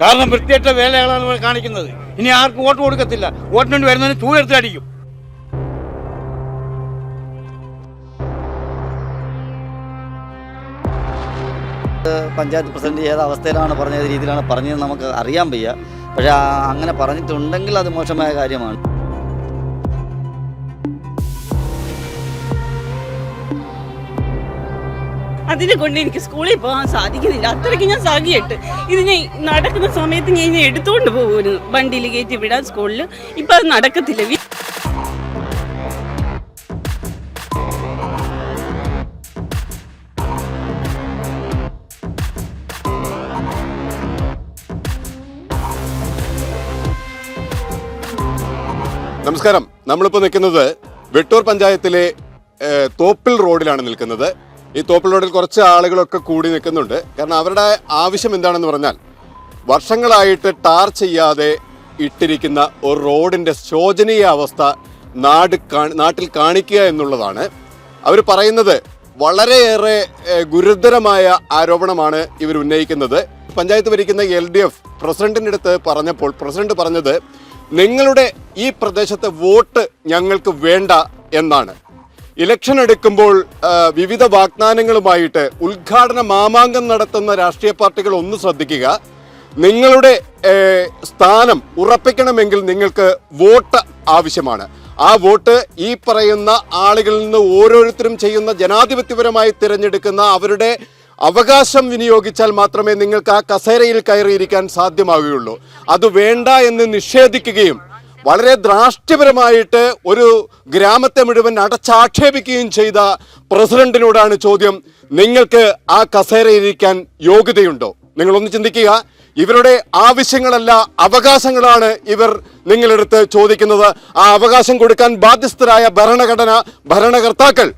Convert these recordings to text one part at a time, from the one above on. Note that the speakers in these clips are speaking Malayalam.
കാരണം വൃത്തിയേറ്റ വേലകളാണ് കാണിക്കുന്നത്. ഇനി ആർക്കും വോട്ട് കൊടുക്കത്തില്ല. വോട്ടിന് വേണ്ടി വരുന്നതിന് ചൂടെടുത്ത് അടിക്കും. പഞ്ചായത്ത് പ്രസിഡന്റ് ഏത് അവസ്ഥയിലാണ് പറഞ്ഞ രീതിയിലാണ് പറഞ്ഞത് നമുക്ക് അറിയാൻ വയ്യ. പക്ഷേ അങ്ങനെ പറഞ്ഞിട്ടുണ്ടെങ്കിൽ അത് മോശമായ കാര്യമാണ്. അതിനെ കൊണ്ട് എനിക്ക് സ്കൂളിൽ പോകാൻ സാധിക്കുന്നില്ല. അത്രയ്ക്ക് ഞാൻ സഹിയിട്ട് ഇതിനെ നടക്കുന്ന സമയത്ത് ഞാൻ ഇതിനെ എടുത്തുകൊണ്ട് പോകുമായിരുന്നു വണ്ടിയിൽ കയറ്റി വിടാൻ സ്കൂളിൽ. ഇപ്പം അത് നടക്കത്തില്ല. നമസ്കാരം. നമ്മളിപ്പോൾ നിൽക്കുന്നത് വെട്ടൂർ പഞ്ചായത്തിലെ തോപ്പിൽ റോഡിലാണ് നിൽക്കുന്നത്. ഈ തോപ്പിൽ റോഡിൽ കുറച്ച് ആളുകളൊക്കെ കൂടി നിൽക്കുന്നുണ്ട്. കാരണം അവരുടെ ആവശ്യം എന്താണെന്ന് പറഞ്ഞാൽ വർഷങ്ങളായിട്ട് ടാർ ചെയ്യാതെ ഇട്ടിരിക്കുന്ന ഒരു റോഡിന്റെ ശോചനീയ അവസ്ഥ നാട് നാട്ടിൽ കാണിക്കുക എന്നുള്ളതാണ്. അവർ പറയുന്നത് വളരെയേറെ ഗുരുതരമായ ആരോപണമാണ് ഇവർ ഉന്നയിക്കുന്നത്. പഞ്ചായത്ത് ഭരിക്കുന്ന എൽ ഡി എഫ് പ്രസിഡന്റിന്റെ അടുത്ത് പറഞ്ഞപ്പോൾ പ്രസിഡന്റ് പറഞ്ഞത് നിങ്ങളുടെ ഈ പ്രദേശത്തെ വോട്ട് ഞങ്ങൾക്ക് വേണ്ട എന്നാണ്. ഇലക്ഷൻ എടുക്കുമ്പോൾ വിവിധ വാഗ്ദാനങ്ങളുമായിട്ട് ഉദ്ഘാടന മാമാങ്കം നടത്തുന്ന രാഷ്ട്രീയ പാർട്ടികൾ ഒന്ന് ശ്രദ്ധിക്കുക. നിങ്ങളുടെ സ്ഥാനം ഉറപ്പിക്കണമെങ്കിൽ നിങ്ങൾക്ക് വോട്ട് ആവശ്യമാണ്. ആ വോട്ട് ഈ പറയുന്ന ആളുകളിൽ നിന്ന് ഓരോരുത്തരും ചെയ്യുന്ന ജനാധിപത്യപരമായി തിരഞ്ഞെടുക്കുന്ന അവരുടെ അവകാശം വിനിയോഗിച്ചാൽ മാത്രമേ നിങ്ങൾക്ക് ആ കസേരയിൽ കയറിയിരിക്കാൻ സാധ്യമാവുകയുള്ളൂ. അത് വേണ്ട എന്ന് നിഷേധിക്കുകയും വളരെ ദ്രാഷ്ട്യപരമായിട്ട് ഒരു ഗ്രാമത്തെ മുഴുവൻ അടച്ചാക്ഷേപിക്കുകയും ചെയ്ത പ്രസിഡന്റിനോടാണ് ചോദ്യം. നിങ്ങൾക്ക് ആ കസേരയിരിക്കാൻ യോഗ്യതയുണ്ടോ? നിങ്ങളൊന്ന് ചിന്തിക്കുക. ഇവരുടെ ആവശ്യങ്ങളല്ല അവകാശങ്ങളാണ് ഇവർ നിങ്ങളെടുത്ത് ചോദിക്കുന്നത്. ആ അവകാശം കൊടുക്കാൻ ബാധ്യസ്ഥരായ ഭരണഘടന ഭരണകർത്താക്കൾ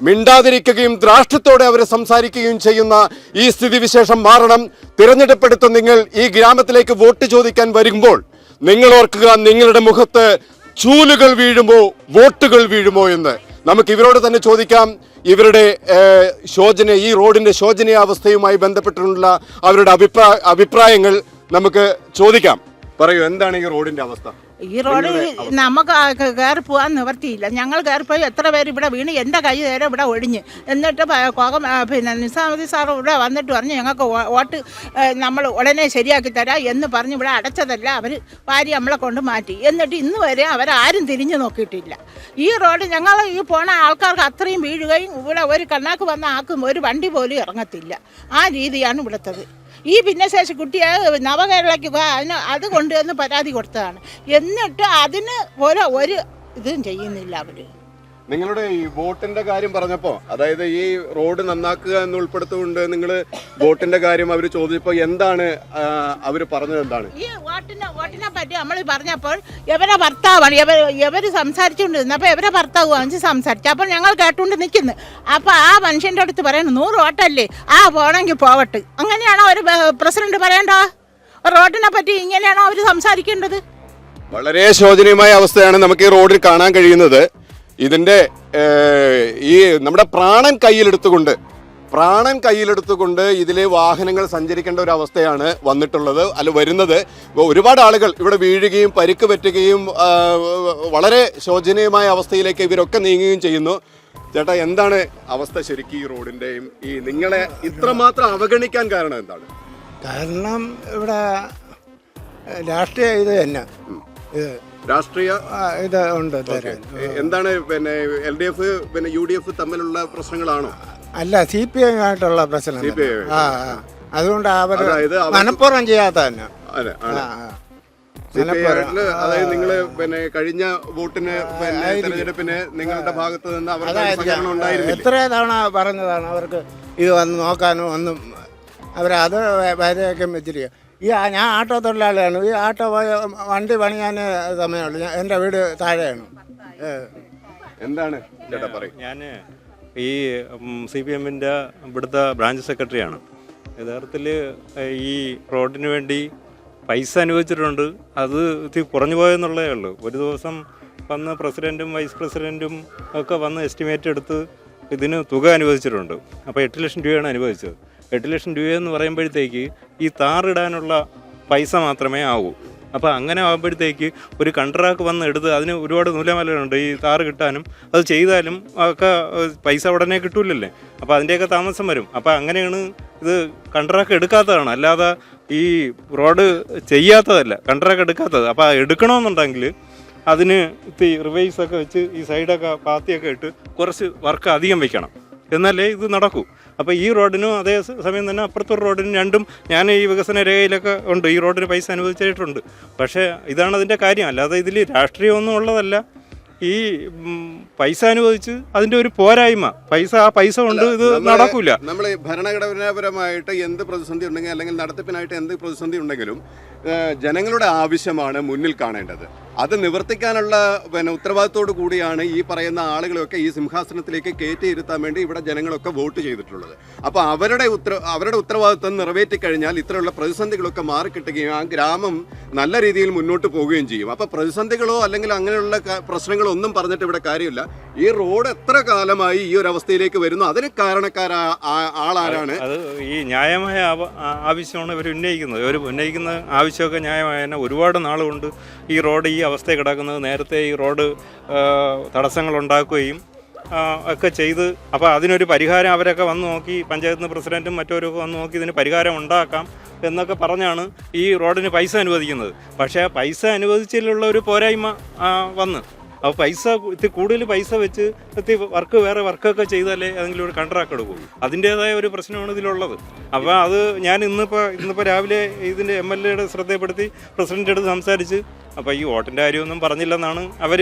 മിണ്ടാതിരിക്കുകയും ദ്രാഷ്ട്യത്തോടെ അവർ സംസാരിക്കുകയും ചെയ്യുന്ന ഈ സ്ഥിതിവിശേഷം മാറണം. തിരഞ്ഞെടുപ്പെടുത്ത് നിങ്ങൾ ഈ ഗ്രാമത്തിലേക്ക് വോട്ട് ചോദിക്കാൻ വരുമ്പോൾ നിങ്ങൾ ഓർക്കുക നിങ്ങളുടെ മുഖത്ത് ചൂലുകൾ വീഴുമോ വോട്ടുകൾ വീഴുമോ എന്ന്. നമുക്ക് ഇവരോട് തന്നെ ചോദിക്കാം. ഇവരുടെ ശോചന ഈ റോഡിന്റെ ശോചനീയാവസ്ഥയുമായി ബന്ധപ്പെട്ടിട്ടുള്ള അവരുടെ അഭിപ്രായ അഭിപ്രായങ്ങൾ നമുക്ക് ചോദിക്കാം. പറയൂ എന്താണ് ഈ റോഡിന്റെ അവസ്ഥ? ഈ റോഡിൽ നമുക്ക് കയറി പോകാൻ നിവർത്തിയില്ല. ഞങ്ങൾ കയറിപ്പോയി എത്ര പേര് ഇവിടെ വീണ് എന്റെ കൈ നേരെ ഇവിടെ ഒഴിഞ്ഞ് എന്നിട്ട് കോകം പിന്നെ നിസാമതി സാർ ഇവിടെ വന്നിട്ട് പറഞ്ഞ് ഞങ്ങൾക്ക് വോട്ട് നമ്മൾ ഉടനെ ശരിയാക്കി തരാം എന്ന് പറഞ്ഞ് ഇവിടെ അടച്ചതല്ല അവർ വാരി നമ്മളെ കൊണ്ട് മാറ്റി. എന്നിട്ട് ഇന്ന് വരെ അവരാരും തിരിഞ്ഞു നോക്കിയിട്ടില്ല. ഈ റോഡ് ഞങ്ങൾ ഈ പോണ ആൾക്കാർക്ക് അത്രയും വീഴുകയും ഇവിടെ ഒരു കണ്ണാക്ക് വന്ന ആക്കും ഒരു വണ്ടി പോലും ഇറങ്ങത്തില്ല. ആ രീതിയാണ് ഇവിടുത്തത്. ഈ ഭിന്നശേഷി കുട്ടിയെ നവകേരളയ്ക്ക് അതിന് അത് കൊണ്ടുവന്ന് പരാതി കൊടുത്തതാണ്. എന്നിട്ട് അതിന് ഓരോ ഒരു ഇതും ചെയ്യുന്നില്ല അവർ നിങ്ങളുടെ ഈ വോട്ടിന്റെ കാര്യം പറഞ്ഞപ്പോ അതായത് ഈ റോഡ് നന്നാക്കുക എന്ന് ഉൾപ്പെടുത്തുകൊണ്ട് നിങ്ങൾ വോട്ടിന്റെ കാര്യം അവർ ചോദിച്ചപ്പോ എന്താണ് അവർ പറഞ്ഞത് എന്താണ്? ഈ വോട്ടിനെ വോട്ടിനെ പറ്റി നമ്മൾ പറഞ്ഞപ്പോൾ എവരെ ഭർത്താവാണ് എവര് സംസാരിച്ചുകൊണ്ടിരുന്നു അപ്പൊ എവരെ ഭർത്താവ് വാങ്ങിച്ച് സംസാരിച്ചു. അപ്പോൾ ഞങ്ങൾ കേട്ടുകൊണ്ട് നിൽക്കുന്നു. അപ്പോൾ ആ മനുഷ്യന്റെ അടുത്ത് പറയുന്നു നൂറ് വോട്ടല്ലേ? ആ പോണെങ്കിൽ പോവട്ടെ. അങ്ങനെയാണോ ഒരു പ്രസിഡന്റ് പറയണ്ടോ? റോഡിനെ പറ്റി ഇങ്ങനെയാണോ അവർ സംസാരിക്കേണ്ടത്? വളരെ ശോചനീയമായ അവസ്ഥയാണ് നമുക്ക് ഈ റോഡിൽ കാണാൻ കഴിയുന്നത്. ഇതിന്റെ ഏഹ്, ഈ നമ്മുടെ പ്രാണൻ കയ്യിലെടുത്തുകൊണ്ട് പ്രാണൻ കയ്യിലെടുത്തുകൊണ്ട് ഇതിലെ വാഹനങ്ങൾ സഞ്ചരിക്കേണ്ട ഒരു അവസ്ഥയാണ് വന്നിട്ടുള്ളത്. അല്ല വരുന്നത്. ഒരുപാട് ആളുകൾ ഇവിടെ വീഴുകയും പരിക്ക് പറ്റുകയും വളരെ ശോചനീയമായ അവസ്ഥയിലേക്ക് ഇവരൊക്കെ നീങ്ങുകയും ചെയ്യുന്നു. ചേട്ടാ എന്താണ് അവസ്ഥ ശരിക്കും ഈ റോഡിന്റെയും ഈ നിങ്ങളെ ഇത്രമാത്രം അവഗണിക്കാൻ കാരണം എന്താണ്? കാരണം ഇവിടെ രാഷ്ട്രീയ ഇത് തന്നെ. ഇത് രാഷ്ട്രീയ ഇത് ഉണ്ട് എന്താണ് പിന്നെ എൽ ഡി എഫ് പിന്നെ യു ഡി എഫ് തമ്മിലുള്ള പ്രശ്നങ്ങളാണോ? അല്ല സി പി ഐ ആയിട്ടുള്ള പ്രശ്നം സി പി ആ. അതുകൊണ്ട് അവർ മനഃപൂർവം ചെയ്യാത്ത തന്നെ. അതായത് നിങ്ങൾ പിന്നെ കഴിഞ്ഞ വോട്ടിന് പിന്നെ. തെരഞ്ഞെടുപ്പിന് നിങ്ങളുടെ ഭാഗത്ത് നിന്ന് ഉണ്ടായിരുന്നില്ല. എത്ര തവണ പറഞ്ഞതാണ് അവർക്ക് ഇത് വന്ന് നോക്കാനും ഒന്നും അവരത് വരെയൊക്കെ വെച്ചിരിക്കുക ഈ ഞാൻ ആട്ടോ തൊഴിലാളിയാണ്. ഈ ആട്ടോ പോയ വണ്ടി പണിയാൻ സമയമുള്ളൂ. ഞാൻ- എന്റെ വീട് താഴെയാണ്. എന്താണ് ചേട്ടാ പറയും? ഞാൻ ഈ സി പി എമ്മിന്റെ ഇവിടുത്തെ ബ്രാഞ്ച് സെക്രട്ടറിയാണ്. യഥാർത്ഥത്തിൽ ഈ റോഡിന് വേണ്ടി പൈസ അനുവദിച്ചിട്ടുണ്ട്. അത് ഇത്തിരി കുറഞ്ഞു പോയെന്നുള്ളതേ ഉള്ളൂ. ഒരു ദിവസം വന്ന് പ്രസിഡന്റും വൈസ് പ്രസിഡന്റും ഒക്കെ വന്ന് എസ്റ്റിമേറ്റ് എടുത്ത് ഇതിന് തുക അനുവദിച്ചിട്ടുണ്ട്. അപ്പോൾ എട്ട് ലക്ഷം രൂപയാണ് അനുവദിച്ചത്. എട്ട് ലക്ഷം രൂപയെന്ന് പറയുമ്പോഴത്തേക്ക് ഈ താറിടാനുള്ള പൈസ മാത്രമേ ആവൂ. അപ്പോൾ അങ്ങനെ ആകുമ്പോഴത്തേക്ക് ഒരു കൺട്രാക്ട് വന്ന് എടുത്ത് അതിന് ഒരുപാട് നൂലമലുണ്ട് ഈ താറ് കിട്ടാനും. അത് ചെയ്താലും ഒക്കെ പൈസ ഉടനെ കിട്ടൂലല്ലേ? അപ്പോൾ അതിന്റെയൊക്കെ താമസം വരും. അപ്പോൾ അങ്ങനെയാണ് ഇത് കൺട്രാക്ട് എടുക്കാത്തതാണ്. അല്ലാതെ ഈ റോഡ് ചെയ്യാത്തതല്ല കൺട്രാക്ട് എടുക്കാത്തത്. അപ്പോൾ എടുക്കണമെന്നുണ്ടെങ്കിൽ അതിന് ഇത്തി റിവൈസ് ഒക്കെ വെച്ച് ഈ സൈഡൊക്കെ പാത്തിയൊക്കെ ഇട്ട് കുറച്ച് വർക്ക് അധികം വെക്കണം. എന്നാലേ ഇത് നടക്കൂ. അപ്പോൾ ഈ റോഡിനും അതേ സമയം തന്നെ അപ്പുറത്തൊരു റോഡിനും രണ്ടും ഞാൻ ഈ വികസന രേഖയിലൊക്കെ ഉണ്ട്. ഈ റോഡിന് പൈസ അനുവദിച്ചിട്ടുണ്ട്. പക്ഷേ ഇതാണ് അതിന്റെ കാര്യം. അല്ലാതെ ഇതിൽ രാഷ്ട്രീയമൊന്നും ഉള്ളതല്ല. ഈ പൈസ അനുവദിച്ച് അതിന്റെ ഒരു പോരായ്മ. പൈസ ആ പൈസ കൊണ്ട് ഇത് നടക്കൂല. നമ്മൾ ഭരണഘടനാപരമായിട്ട് എന്ത് പ്രതിസന്ധി ഉണ്ടെങ്കിൽ അല്ലെങ്കിൽ നടത്തിപ്പിനായിട്ട് എന്ത് പ്രതിസന്ധി ഉണ്ടെങ്കിലും ജനങ്ങളുടെ ആവശ്യമാണ് മുന്നിൽ കാണേണ്ടത്. അത് നിവർത്തിക്കാനുള്ള പിന്നെ ഉത്തരവാദിത്തോടു കൂടിയാണ് ഈ പറയുന്ന ആളുകളൊക്കെ ഈ സിംഹാസനത്തിലേക്ക് കയറ്റിയിരുത്താൻ വേണ്ടി ഇവിടെ ജനങ്ങളൊക്കെ വോട്ട് ചെയ്തിട്ടുള്ളത്. അപ്പോൾ അവരുടെ ഉത്തര അവരുടെ ഉത്തരവാദിത്വം നിറവേറ്റിക്കഴിഞ്ഞാൽ ഇത്തരമുള്ള പ്രതിസന്ധികളൊക്കെ മാറിക്കിട്ടുകയും ആ ഗ്രാമം നല്ല രീതിയിൽ മുന്നോട്ട് പോവുകയും ചെയ്യും. അപ്പോൾ പ്രതിസന്ധികളോ അല്ലെങ്കിൽ അങ്ങനെയുള്ള പ്രശ്നങ്ങളോ ഒന്നും പറഞ്ഞിട്ട് ഇവിടെ കാര്യമില്ല. ഈ റോഡ് എത്ര കാലമായി ഈ ഒരു അവസ്ഥയിലേക്ക് വരുന്നു? അതിന് കാരണക്കാരാ ആളാരാണ്? അത് ഈ ന്യായമായ ആവ- ആവശ്യമാണ് ഇവർ ഉന്നയിക്കുന്നത്. ഇവർ ഉന്നയിക്കുന്ന ആവശ്യമൊക്കെ ന്യായമായ തന്നെ ഒരുപാട് നാളുകൊണ്ട് ഈ റോഡ് ഈ അവസ്ഥയിൽ കിടക്കുന്നത്. നേരത്തെ ഈ റോഡ് തടസ്സങ്ങളുണ്ടാക്കുകയും ഒക്കെ ചെയ്ത് അപ്പോൾ അതിനൊരു പരിഹാരം അവരൊക്കെ വന്ന് നോക്കി പഞ്ചായത്ത് പ്രസിഡന്റും മറ്റവരൊക്കെ വന്ന് നോക്കി ഇതിന് പരിഹാരം ഉണ്ടാക്കാം എന്നൊക്കെ പറഞ്ഞാണ് ഈ റോഡിന് പൈസ അനുവദിക്കുന്നത്. പക്ഷേ പൈസ അനുവദിച്ചതിലുള്ള ഒരു പോരായ്മ വന്ന്. അപ്പോൾ പൈസ ഇത്തിരി കൂടുതൽ പൈസ വെച്ച് ഇത്തിരി വർക്ക് വേറെ വർക്കൊക്കെ ചെയ്താലേ ഏതെങ്കിലും ഒരു കോൺട്രാക്ട് എടുക്കും അതിന്റേതായ ഒരു പ്രശ്നമാണ് ഇതിലുള്ളത്. അപ്പോൾ അത് ഞാൻ ഇന്നിപ്പോൾ ഇന്നിപ്പോൾ രാവിലെ ഇതിന്റെ എം എൽ എയുടെ ശ്രദ്ധയപ്പെടുത്തി പ്രസിഡന്റ് അടുത്ത് സംസാരിച്ച് അപ്പോൾ ഈ വോട്ടിന്റെ കാര്യമൊന്നും പറഞ്ഞില്ലെന്നാണ് അവർ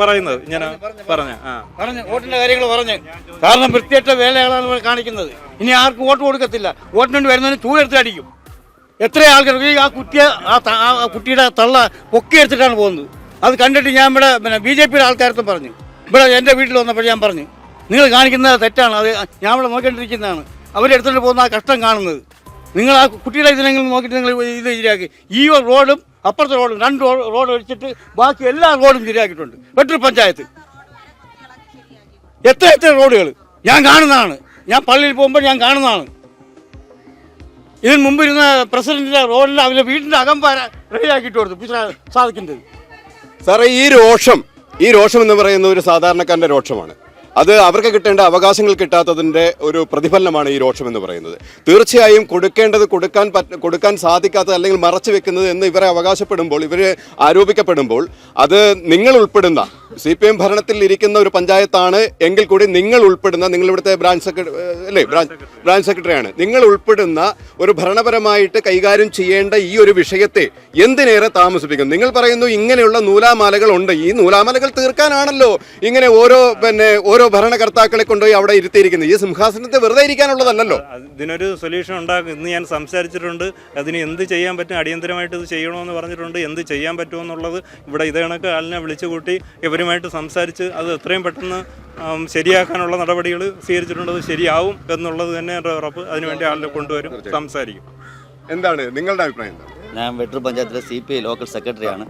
പറയുന്നത്. ഞാൻ പറഞ്ഞ ആ. പറഞ്ഞു വോട്ടിന്റെ കാര്യങ്ങൾ പറഞ്ഞു. കാരണം വൃത്തിയറ്റ വേലകളാണ് കാണിക്കുന്നത്. ഇനി ആർക്കും വോട്ട് കൊടുക്കത്തില്ല. വോട്ടിന് വേണ്ടി വരുന്നതിന് ചൂടെടുത്ത് അടിക്കും. എത്ര ആൾക്കാർ ഈ ആ കുട്ടിയെ ആ കുട്ടിയുടെ തള്ള പൊക്കി പൊക്കിയെടുത്തിട്ടാണ് പോകുന്നത്. അത് കണ്ടിട്ട് ഞാൻ ഇവിടെ പിന്നെ ബി ജെ പിയുടെ ആൾക്കാരത്തും പറഞ്ഞു. ഇവിടെ എന്റെ വീട്ടിൽ വന്നപ്പോൾ ഞാൻ പറഞ്ഞു നിങ്ങൾ കാണിക്കുന്നത് തെറ്റാണ്. അത് ഞാൻ ഇവിടെ നോക്കിക്കൊണ്ടിരിക്കുന്നതാണ്. അവരെടുത്തിട്ട് പോകുന്ന ആ കഷ്ടം കാണുന്നത്. നിങ്ങൾ ആ കുട്ടികളെ ഇതിനെങ്കിലും നോക്കിയിട്ട് നിങ്ങൾ ഇത് ശരിയാക്കി. ഈ റോഡും അപ്പുറത്തെ റോഡും രണ്ട് റോഡ് ഒഴിച്ചിട്ട് ബാക്കി എല്ലാ റോഡും ശരിയാക്കിയിട്ടുണ്ട്. വെട്ടൂർ പഞ്ചായത്ത്. എത്ര എത്ര റോഡുകൾ? ഞാൻ കാണുന്നതാണ്. ഞാൻ പള്ളിയിൽ പോകുമ്പോൾ ഞാൻ കാണുന്നതാണ്. ഇതിന് മുമ്പ് ഇരുന്ന പ്രസിഡന്റിന്റെ റോഡിൽ അവരുടെ വീടിന്റെ അകം വരെ റെഡിയാക്കിയിട്ട് കൊടുത്തു. സാധിക്കേണ്ടത് സാറേ ഈ രോഷം ഈ രോഷം എന്ന് പറയുന്ന ഒരു സാധാരണക്കാരന്റെ രോഷമാണ് അത് അവർക്ക് കിട്ടേണ്ട അവകാശങ്ങൾ കിട്ടാത്തതിന്റെ ഒരു പ്രതിഫലനമാണ് ഈ രോഷം എന്ന് പറയുന്നത്. തീർച്ചയായും കൊടുക്കേണ്ടത് കൊടുക്കാൻ കൊടുക്കാൻ സാധിക്കാത്തത് അല്ലെങ്കിൽ മറച്ചു വെക്കുന്നത് എന്ന് ഇവരെ അവകാശപ്പെടുമ്പോൾ ഇവരെ ആരോപിക്കപ്പെടുമ്പോൾ അത് നിങ്ങൾ ഉൾപ്പെടുന്ന സി പി എം ഭരണത്തിൽ ഇരിക്കുന്ന ഒരു പഞ്ചായത്താണ് എങ്കിൽ കൂടി നിങ്ങൾ ഉൾപ്പെടുന്ന നിങ്ങൾ ഇവിടുത്തെ ബ്രാഞ്ച് സെക്രട്ടറി അല്ലേ ബ്രാഞ്ച് ബ്രാഞ്ച് സെക്രട്ടറിയാണ്. നിങ്ങൾ ഉൾപ്പെടുന്ന ഒരു ഭരണപരമായിട്ട് കൈകാര്യം ചെയ്യേണ്ട ഈ ഒരു വിഷയത്തെ എന്തിനേറെ താമസിപ്പിക്കും? നിങ്ങൾ പറയുന്നു ഇങ്ങനെയുള്ള നൂലാമാലകൾ ഉണ്ട്. ഈ നൂലാമാലകൾ തീർക്കാനാണല്ലോ ഇങ്ങനെ ഓരോ പിന്നെ ഓരോ ഭരണകർത്താക്കളെ കൊണ്ടുപോയി അവിടെ ഇരുത്തിയിരിക്കുന്നത് ഈ സിംഹാസനത്തെ വെറുതെ ഇരിക്കാനുള്ളതല്ലോ ഇതിനൊരു സൊല്യൂഷൻ ഉണ്ടാക്കും. ഇന്ന് ഞാൻ സംസാരിച്ചിട്ടുണ്ട്. അതിന് എന്ത് ചെയ്യാൻ പറ്റും? അടിയന്തരമായിട്ട് ഇത് ചെയ്യണമെന്ന് പറഞ്ഞിട്ടുണ്ട്. എന്ത് ചെയ്യാൻ പറ്റുമെന്നുള്ളത് ഇവിടെ ഇതേ കണക്ക് ആളിനെ വിളിച്ചു കൂട്ടി ഇവരുമായിട്ട് സംസാരിച്ച് അത് എത്രയും പെട്ടെന്ന് ശരിയാക്കാനുള്ള നടപടികൾ സ്വീകരിച്ചിട്ടുണ്ട്. അത് ശരിയാവും എന്നുള്ളത് തന്നെ എന്റെ ഉറപ്പ്. അതിനുവേണ്ടി ആളിനെ കൊണ്ടുവരും. സംസാരിക്കും. എന്താണ്? നിങ്ങളുടെ അഭിപ്രായം ഞാൻ വെട്ടൂർ പഞ്ചായത്തിലെ സി പി ഐ ലോക്കൽ സെക്രട്ടറിയാണ്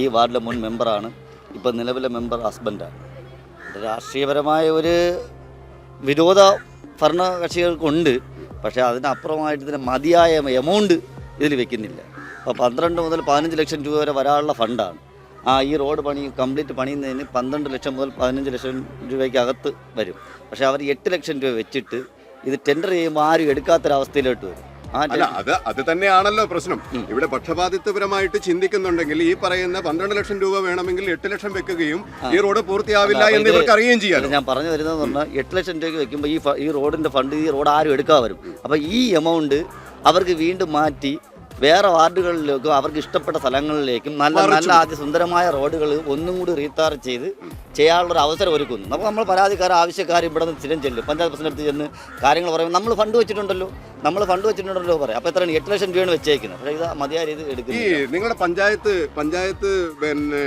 ഈ വാർഡിലെ മുൻ മെമ്പറാണ് ഇപ്പം നിലവിലെ മെമ്പർ ഹസ്ബൻഡാണ് രാഷ്ട്രീയപരമായ ഒരു വിരോധ ഭരണകക്ഷികൾക്കുണ്ട്. പക്ഷേ അതിനപ്പുറമായിട്ട് ഇതിന് മതിയായ എമൗണ്ട് ഇതിൽ വെക്കുന്നില്ല. അപ്പോൾ പന്ത്രണ്ട് മുതൽ പതിനഞ്ച് ലക്ഷം രൂപ വരെ വരാനുള്ള ഫണ്ടാണ്. ആ ഈ റോഡ് പണി കംപ്ലീറ്റ് പണിയുന്നതിന് പന്ത്രണ്ട് ലക്ഷം മുതൽ പതിനഞ്ച് ലക്ഷം രൂപയ്ക്കകത്ത് വരും. പക്ഷേ അവർ എട്ട് ലക്ഷം രൂപ വെച്ചിട്ട് ഇത് ടെൻഡർ ചെയ്യുമ്പോൾ ആരും എടുക്കാത്തൊരവസ്ഥയിലോട്ട് വരും. അല്ല അത് അത് തന്നെയാണല്ലോ പ്രശ്നം. ഇവിടെ പക്ഷപാതിത്വപരമായിട്ട് ചിന്തിക്കുന്നുണ്ടെങ്കിൽ ഈ പറയുന്ന പന്ത്രണ്ട് ലക്ഷം രൂപ വേണമെങ്കിൽ എട്ട് ലക്ഷം വെക്കുകയും ഈ റോഡ് പൂർത്തിയാവില്ല എന്ന് ഇവർക്ക് അറിയുകയും ചെയ്യാം ഞാൻ പറഞ്ഞു വരുന്നത് പറഞ്ഞാൽ എട്ട് ലക്ഷം രൂപയ്ക്ക് വെക്കുമ്പോൾ ഈ ഈ റോഡിന്റെ ഫണ്ട് ഈ റോഡ് ആരും എടുക്കാൻ വരും. അപ്പൊ ഈ എമൗണ്ട് അവർക്ക് വീണ്ടും മാറ്റി വേറെ വാർഡുകളിലേക്കും അവർക്ക് ഇഷ്ടപ്പെട്ട സ്ഥലങ്ങളിലേക്കും നല്ല നല്ല അതിസുന്ദരമായ സുന്ദരമായ റോഡുകൾ ഒന്നും കൂടി റീത്താർ ചെയ്ത് ചെയ്യാനുള്ള ഒരു അവസരം ഒരുക്കുന്നു. അപ്പോൾ നമ്മൾ പരാതിക്കാർ ആവശ്യക്കാർ ഇവിടെ നിന്ന് സ്ഥിരം ചെല്ലും. പഞ്ചായത്ത് പ്രസിഡന്റ് ചെന്ന് കാര്യങ്ങൾ പറയുമ്പോൾ നമ്മൾ ഫണ്ട് വെച്ചിട്ടുണ്ടല്ലോ. നമ്മൾ ഫണ്ട് വെച്ചിട്ടുണ്ടല്ലോ പറയാം. അപ്പോൾ എത്രയാണ്? എട്ട് ലക്ഷം രൂപയാണ് വെച്ചേക്കുന്നത്. പക്ഷേ ഇത് മതിയായ രീതി ഈ നിങ്ങളുടെ പഞ്ചായത്ത് പഞ്ചായത്ത് പിന്നെ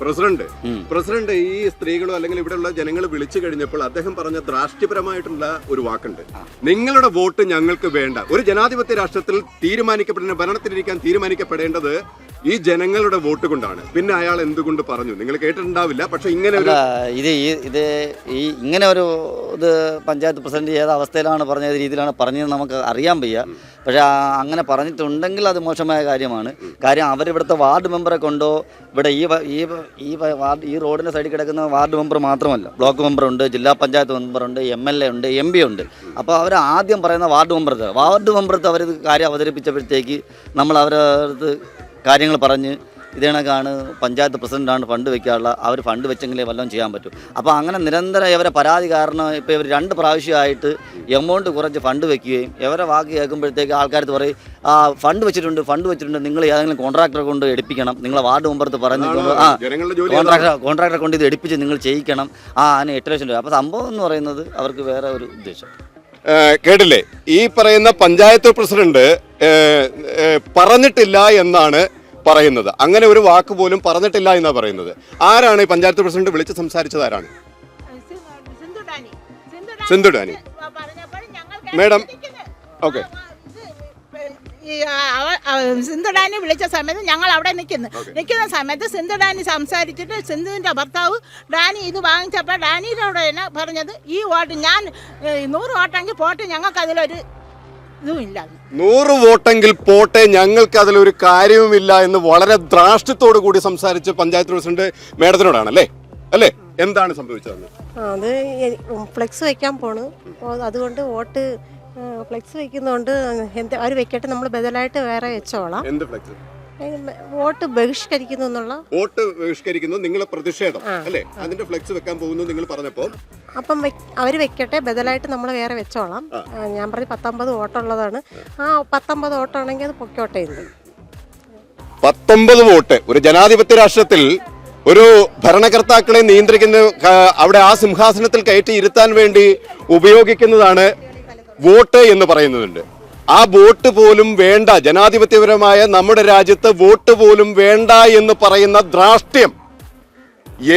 പ്രസിഡന്റ്. പ്രസിഡന്റ് ഈ സ്ത്രീകളോ അല്ലെങ്കിൽ ഇവിടെയുള്ള ജനങ്ങൾ വിളിച്ചു കഴിഞ്ഞപ്പോൾ അദ്ദേഹം പറഞ്ഞ ദ്രാഷ്ട്യപരമായിട്ടുള്ള ഒരു വാക്കുണ്ട്. നിങ്ങളുടെ വോട്ട് ഞങ്ങൾക്ക് വേണ്ട. ഒരു ജനാധിപത്യ രാഷ്ട്രത്തിൽ തീരുമാനിക്കപ്പെടുന്ന ഭരണത്തിലിരിക്കാൻ തീരുമാനിക്കപ്പെടേണ്ടത് ഈ ജനങ്ങളുടെ വോട്ട് കൊണ്ടാണ്. പിന്നെ അയാൾ എന്തുകൊണ്ട് പറഞ്ഞു? നിങ്ങൾ കേട്ടിട്ടുണ്ടാവില്ല പക്ഷെ ഇങ്ങനെ ഒരു ഇത് ഈ ഇത് ഈ ഇങ്ങനെ ഒരു ഇത് പഞ്ചായത്ത് പ്രസിഡന്റ് ഏത് അവസ്ഥയിലാണ് പറഞ്ഞ ഏത് രീതിയിലാണ് പറഞ്ഞത് നമുക്ക് അറിയാൻ വയ്യ. പക്ഷെ അങ്ങനെ പറഞ്ഞിട്ടുണ്ടെങ്കിൽ അത് മോശമായ കാര്യമാണ്. കാര്യം അവരിവിടുത്തെ വാർഡ് മെമ്പറെ കൊണ്ടോ ഇവിടെ ഈ ഈ ഈ വാർഡ് ഈ റോഡിന്റെ സൈഡിൽ കിടക്കുന്ന വാർഡ് മെമ്പർ മാത്രമല്ല ബ്ലോക്ക് മെമ്പറുണ്ട് ജില്ലാ പഞ്ചായത്ത് മെമ്പറുണ്ട് എം എൽ എ ഉണ്ട് എം പി ഉണ്ട്. അപ്പോൾ അവർ ആദ്യം പറയുന്ന വാർഡ് മെമ്പറത്ത് വാർഡ് മെമ്പറത്ത് അവർ കാര്യം അവതരിപ്പിച്ചപ്പോഴത്തേക്ക് നമ്മൾ അവരടുത്ത് കാര്യങ്ങൾ പറഞ്ഞ് ഇതേണക്കാണ് പഞ്ചായത്ത് പ്രസിഡന്റാണ് ഫണ്ട് വെക്കാനുള്ള അവർ ഫണ്ട് വെച്ചെങ്കിലേ വല്ലതും ചെയ്യാൻ പറ്റും. അപ്പോൾ അങ്ങനെ നിരന്തരം ഇവരെ പരാതി കാരണം ഇപ്പോൾ ഇവർ രണ്ട് പ്രാവശ്യമായിട്ട് എമൗണ്ട് കുറച്ച് ഫണ്ട് വെക്കുകയും ഇവരെ വാക്ക് കേൾക്കുമ്പോഴത്തേക്ക് ആൾക്കാർക്ക് പറയും ആ ഫണ്ട് വെച്ചിട്ടുണ്ട് ഫണ്ട് വെച്ചിട്ടുണ്ട്. നിങ്ങൾ ഏതെങ്കിലും കോൺട്രാക്ടറെ കൊണ്ട് എടുപ്പിക്കണം. നിങ്ങളെ വാർഡ് മെമ്പർത്ത് പറഞ്ഞു ആ കോൺട്രാക്ടർ കോൺട്രാക്ടറെ കൊണ്ട് ഇത് എടുപ്പിച്ച് നിങ്ങൾ ചെയ്യിക്കണം. ആ അതിന് എട്ട് ലക്ഷം രൂപ അപ്പോൾ സംഭവം എന്ന് പറയുന്നത് അവർക്ക് വേറെ ഒരു ഉദ്ദേശം. കേട്ടില്ലേ ഈ പറയുന്ന പഞ്ചായത്ത് പ്രസിഡന്റ് പറഞ്ഞിട്ടില്ല എന്നാണ് പറയുന്നത് അങ്ങനെ ഒരു വാക്ക് പോലും പറഞ്ഞിട്ടില്ല എന്നാണ് പറയുന്നത് ആരാണ് ഈ പഞ്ചായത്ത് പ്രസിഡന്റ് വിളിച്ച് സംസാരിച്ചത് ആരാണ് സിന്ധു ഡാനി സിന്ധു ഡാനി. പറഞ്ഞപ്പോൾ ഞങ്ങൾ മേഡം. ഓക്കെ. ആ, ഇത് ഈ അവ- ആ, സിന്ധു ഡാനി വിളിച്ച സമയത്ത് ഞങ്ങൾ അവിടെ നിൽക്കുന്നു നിൽക്കുന്ന സമയത്ത് സിന്ധുഡാനി സംസാരിച്ചിട്ട് സിന്ധുവിന്റെ ഭർത്താവ് ഡാനി ഇത് വാങ്ങിച്ചപ്പോൾ ഡാനിയിലൂടെ തന്നെ പറഞ്ഞത് ഈ വോട്ട് ഞാൻ നൂറ് വോട്ടെങ്കിൽ പോട്ട് ഞങ്ങൾക്ക് അതിലൊരു നൂറ് വോട്ടെങ്കിൽ പോട്ടെ ഞങ്ങൾക്ക് അതിലൊരു കാര്യവുമില്ല എന്ന് വളരെ ദ്രാഷ്ട്യത്തോടു കൂടി സംസാരിച്ച് പഞ്ചായത്ത് പ്രസിഡന്റ് മേഡത്തിനോടാണ് അല്ലേ? അല്ലേ എന്താണ് സംഭവിച്ചത് അത് ഫ്ലെക്സ് വെക്കാൻ പോണു. അതുകൊണ്ട് വോട്ട് ഫ്ലെക്സ് വെക്കുന്നതുകൊണ്ട് എന്ത് അവർ വെക്കട്ടെ നമ്മൾ ബദലായിട്ട് വേറെ വെച്ചോളാം. എന്ത് ഫ്ലെക്സ് വോട്ട് ബഹിഷ്കരിക്കുന്നു എന്നുള്ള വോട്ട് ബഹിഷ്കരിക്കുന്നു നിങ്ങളെ പ്രതിഷേധം അല്ലേ? അതിന്റെ ഫ്ലെക്സ് വെക്കാൻ പോകുന്നു നിങ്ങൾ പറഞ്ഞപ്പോ. അപ്പം അവർ വെക്കട്ടെ ബദലായിട്ട് നമ്മൾ വേറെ വെച്ചോളാം. ഞാൻ പറഞ്ഞ പത്തൊമ്പത് വോട്ടുള്ളതാണ്. ആ പത്തൊമ്പത് വോട്ടാണെങ്കിൽ അത് പൊക്കോട്ടെ പത്തൊമ്പത് വോട്ട്. ഒരു ജനാധിപത്യ രാഷ്ട്രത്തിൽ ഒരു ഭരണകർത്താക്കളെ നിയന്ത്രിക്കുന്ന അവിടെ ആ സിംഹാസനത്തിൽ കയറ്റി ഇരുത്താൻ വേണ്ടി ഉപയോഗിക്കുന്നതാണ് വോട്ട് എന്ന് പറയുന്നുണ്ട്. ആ വോട്ട് പോലും വേണ്ട ജനാധിപത്യപരമായ നമ്മുടെ രാജ്യത്ത് വോട്ട് പോലും വേണ്ട എന്ന് പറയുന്ന ദ്രാഷ്ട്യം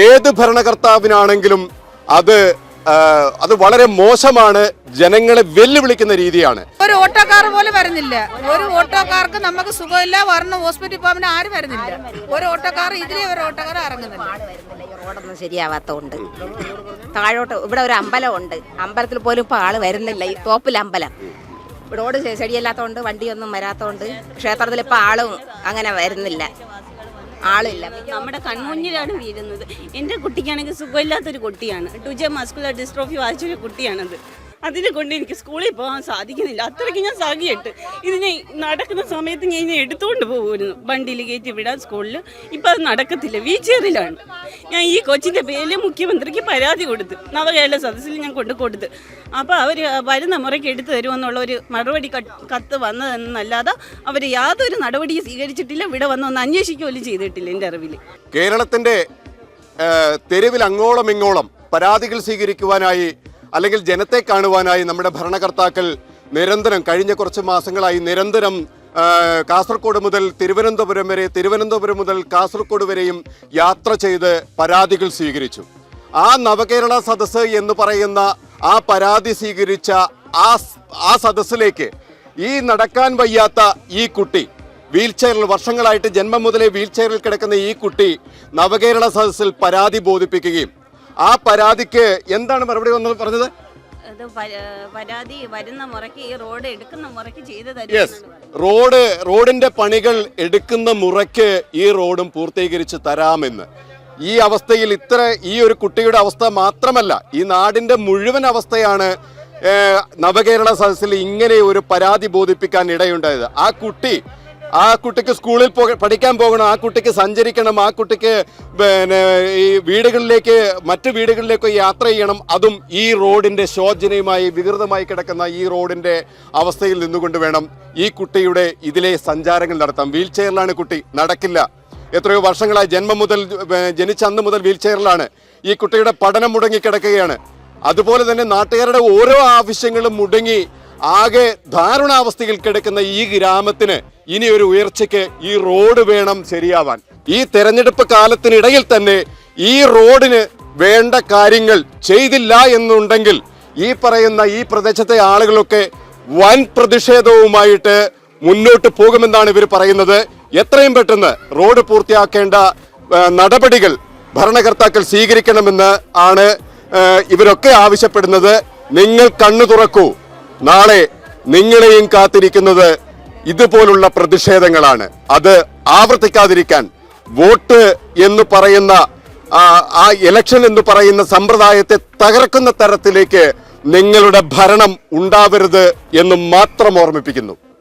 ഏത് ഭരണകർത്താവിനാണെങ്കിലും അത് അത് വളരെ മോശമാണ്. ജനങ്ങളെ വെല്ലുവിളിക്കുന്ന രീതിയാണ്. ഒരു ഓട്ടോക്കാർ പോലും വരുന്നില്ല. ഒരു ഓട്ടോക്കാർക്ക് നമുക്ക് സുഖമില്ല. വരണം. ഹോസ്പിറ്റലിൽ പോകാൻ ആരും വരുന്നില്ല. ഒരു ഓട്ടോക്കാർ ഇതിലേ ഒരു ഓട്ടോക്കാർ ഇറങ്ങുന്നില്ല. വരുന്നില്ല ഈ റോഡൊന്നും ശരിയാവാത്തതുകൊണ്ട് താഴോട്ട് ഇവിടെ ഒരു അമ്പലമുണ്ട്. അമ്പലത്തിൽ പോലും ഇപ്പോൾ ആൾ വരുന്നില്ല. ഈ തോപ്പിൽ അമ്പലം. റോഡ് ശരിയല്ലാത്തതുകൊണ്ട് വണ്ടിയൊന്നും വരാത്തതുകൊണ്ട് ക്ഷേത്രത്തിൽ ഇപ്പോൾ ആളും അങ്ങനെ വരുന്നില്ല. ആളില്ല. നമ്മുടെ കൺമുന്നിലാണ് വീഴുന്നത്. എന്റെ കുട്ടിക്കാണെങ്കിൽ സുഖമില്ലാത്തൊരു കുട്ടിയാണ്. ടുജ മസ്കുലർ ഡിസ്ട്രോഫി ബാധിച്ചൊരു കുട്ടിയാണത്. അതിനെ കൊണ്ട് എനിക്ക് സ്കൂളിൽ പോകാൻ സാധിക്കുന്നില്ല. അത്രയ്ക്ക് ഞാൻ സഹിയിട്ട് ഇതിനെ നടക്കുന്ന സമയത്ത് ഞാൻ ഇതിനെ എടുത്തുകൊണ്ട് പോകുമായിരുന്നു. വണ്ടിയിൽ കയറ്റി വിടാൻ സ്കൂളിൽ ഇപ്പം അത് നടക്കത്തില്ല. വീൽ ചെയറിലാണ് ഞാൻ ഈ കൊച്ചിന്റെ പേരിൽ മുഖ്യമന്ത്രിക്ക് പരാതി കൊടുത്തു. നവകേരള സദസ്സിൽ ഞാൻ കൊണ്ട് കൊടുത്ത്. അപ്പോൾ അവർ വരുന്ന മുറയ്ക്ക് എടുത്തു തരുമെന്നുള്ള ഒരു മറുപടി കത്ത് വന്നതെന്നല്ലാതെ അവർ യാതൊരു നടപടിയും സ്വീകരിച്ചിട്ടില്ല. ഇവിടെ വന്ന് ഒന്ന് അന്വേഷിക്കുകയും ചെയ്തിട്ടില്ല എന്റെ അറിവിൽ കേരളത്തിന്റെ തെരുവിൽ അങ്ങോളം ഇങ്ങോളം പരാതികൾ സ്വീകരിക്കുവാനായി അല്ലെങ്കിൽ ജനത്തെ കാണുവാനായി നമ്മുടെ ഭരണകർത്താക്കൾ നിരന്തരം കഴിഞ്ഞ കുറച്ച് മാസങ്ങളായി നിരന്തരം കാസർഗോഡ് മുതൽ തിരുവനന്തപുരം വരെ തിരുവനന്തപുരം മുതൽ കാസർഗോഡ് വരെയും യാത്ര ചെയ്ത് പരാതികൾ സ്വീകരിച്ചു. ആ നവകേരള സദസ്സ് എന്ന് പറയുന്ന ആ പരാതി സ്വീകരിച്ച ആ ആ സദസ്സിലേക്ക് ഈ നടക്കാൻ വയ്യാത്ത ഈ കുട്ടി വീൽ ചെയറിൽ വർഷങ്ങളായിട്ട് ജന്മം മുതലേ വീൽ ചെയറിൽ കിടക്കുന്ന ഈ കുട്ടി നവകേരള സദസ്സിൽ പരാതി ബോധിപ്പിക്കുകയും ആ പരാതിക്ക് എന്താണ് മറുപടി വന്നത് പറഞ്ഞത്? അത് പരാതി വരുന്ന മുറയ്ക്ക് ഈ റോഡ് എടുക്കുന്ന മുറയ്ക്ക് ചെയ്തു യെസ് റോഡ് റോഡിന്റെ പണികൾ എടുക്കുന്ന മുറയ്ക്ക് ഈ റോഡും പൂർത്തീകരിച്ച് തരാമെന്ന്. ഈ അവസ്ഥയിൽ ഇത്ര ഈ ഒരു കുട്ടിയുടെ അവസ്ഥ മാത്രമല്ല ഈ നാടിന്റെ മുഴുവൻ അവസ്ഥയാണ് നവകേരള സദസ്സിൽ ഇങ്ങനെ ഒരു പരാതി ബോധിപ്പിക്കാൻ ഇടയുണ്ടായത്. ആ കുട്ടി ആ കുട്ടിക്ക് സ്കൂളിൽ പഠിക്കാൻ പോകണം ആ കുട്ടിക്ക് സഞ്ചരിക്കണം ആ കുട്ടിക്ക് പിന്നെ ഈ വീടുകളിലേക്ക് മറ്റ് വീടുകളിലേക്ക് യാത്ര ചെയ്യണം. അതും ഈ റോഡിന്റെ ശോചനയുമായി വികൃതമായി കിടക്കുന്ന ഈ റോഡിന്റെ അവസ്ഥയിൽ നിന്നുകൊണ്ട് വേണം ഈ കുട്ടിയുടെ ഇതിലെ സഞ്ചാരങ്ങൾ നടത്താം വീൽ ചെയറിലാണ് കുട്ടി നടക്കില്ല. എത്രയോ വർഷങ്ങളായി ജന്മം മുതൽ ജനിച്ച അന്ന് മുതൽ വീൽ ചെയറിലാണ്. ഈ കുട്ടിയുടെ പഠനം മുടങ്ങി കിടക്കുകയാണ്. അതുപോലെ തന്നെ നാട്ടുകാരുടെ ഓരോ ആവശ്യങ്ങളും മുടങ്ങി ആകെ ധാരുണാവസ്ഥയിൽ കിടക്കുന്ന ഈ ഗ്രാമത്തിന് ഇനി ഒരു ഉയർച്ചയ്ക്ക് ഈ റോഡ് വേണം ശരിയാവാൻ. ഈ തെരഞ്ഞെടുപ്പ് കാലത്തിനിടയിൽ തന്നെ ഈ റോഡിന് വേണ്ട കാര്യങ്ങൾ ചെയ്തില്ല എന്നുണ്ടെങ്കിൽ ഈ പറയുന്ന ഈ പ്രദേശത്തെ ആളുകളൊക്കെ വൻ പ്രതിഷേധവുമായിട്ട് മുന്നോട്ട് പോകുമെന്നാണ് ഇവർ പറയുന്നത്. എത്രയും പെട്ടെന്ന് റോഡ് പൂർത്തിയാക്കേണ്ട നടപടികൾ ഭരണകർത്താക്കൾ സ്വീകരിക്കണമെന്ന് ആണ് ഇവരൊക്കെ ആവശ്യപ്പെടുന്നത്. നിങ്ങൾ കണ്ണു തുറക്കൂ. നാളെ നിങ്ങളെയും കാത്തിരിക്കുന്നത് ഇതുപോലുള്ള പ്രതിഷേധങ്ങളാണ്. അത് ആവർത്തിക്കാതിരിക്കാൻ വോട്ട് എന്ന് പറയുന്ന ആ, ഇലക്ഷൻ എന്ന് പറയുന്ന സമ്പ്രദായത്തെ തകർക്കുന്ന തരത്തിലേക്ക് നിങ്ങളുടെ ഭരണം ഉണ്ടാവരുത് എന്ന് മാത്രം ഓർമ്മിപ്പിക്കുന്നു.